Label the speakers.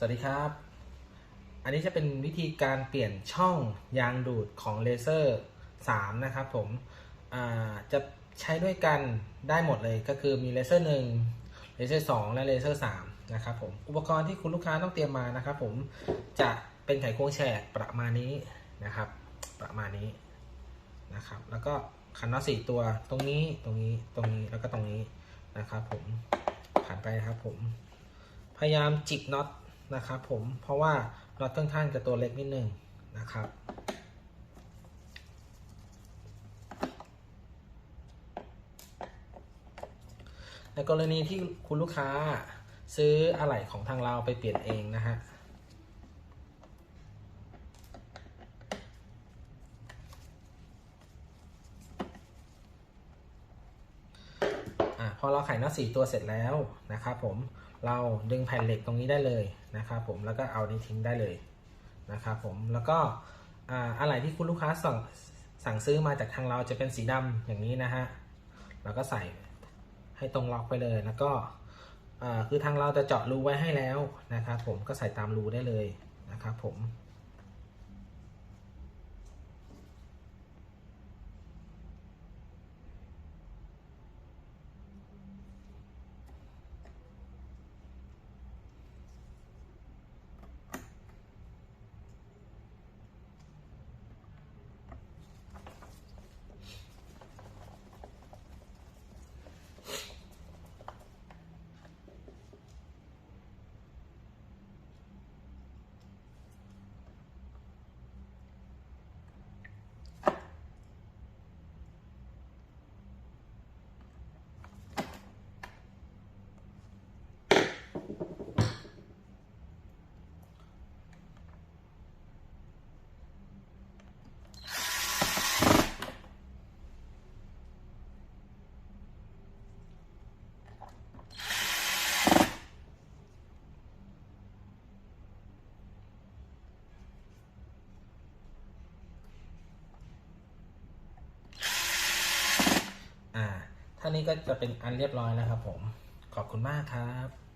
Speaker 1: สวัสดีครับ อันนี้จะเป็นวิธีการเปลี่ยนช่องยางดูดของเลเซอร์3นะครับผมจะใช้ด้วยกันได้หมดเลยก็คือมีเลเซอร์1เลเซอร์2และเลเซอร์3นะครับผมอุปกรณ์ที่คุณลูกค้าต้องเตรียมมานะครับผมจะเป็นไขควงแฉกประมาณนี้นะครับ ประมาณนี้นะครับ แล้วก็คันน็อตสี่ตัวตรงนี้ตรงนี้ตรงนี้แล้วก็ตรงนี้นะครับผมผ่านไปนะครับผมพยายามจิกน็อต นะครับผมเพราะว่าน็อตค่อนข้างจะตัวเล็กนิดนึงนะครับในกรณีที่คุณลูกค้าซื้ออะไหล่ของทางเราไปเปลี่ยนเองนะฮะ พอเราไขน็อตสี่ตัวเสร็จแล้วนะครับผมเราดึงแผ่นเหล็กตรงนี้ได้เลยนะครับผมแล้วก็เอานี้ทิ้งได้เลยนะครับผมแล้วก็อะไรที่คุณลูกค้าสั่งสั่งซื้อมาจากทางเราจะเป็นสีดำอย่างนี้นะฮะเราก็ใส่ให้ตรงล็อกไปเลยแล้วก็คือทางเราจะเจาะรูไว้ให้แล้วนะครับผมก็ใส่ตามรูได้เลยนะครับผม อ่าท่า นี้ก็จะเป็นอันเรียบร้อยแล้วครับผม ขอบคุณมากครับ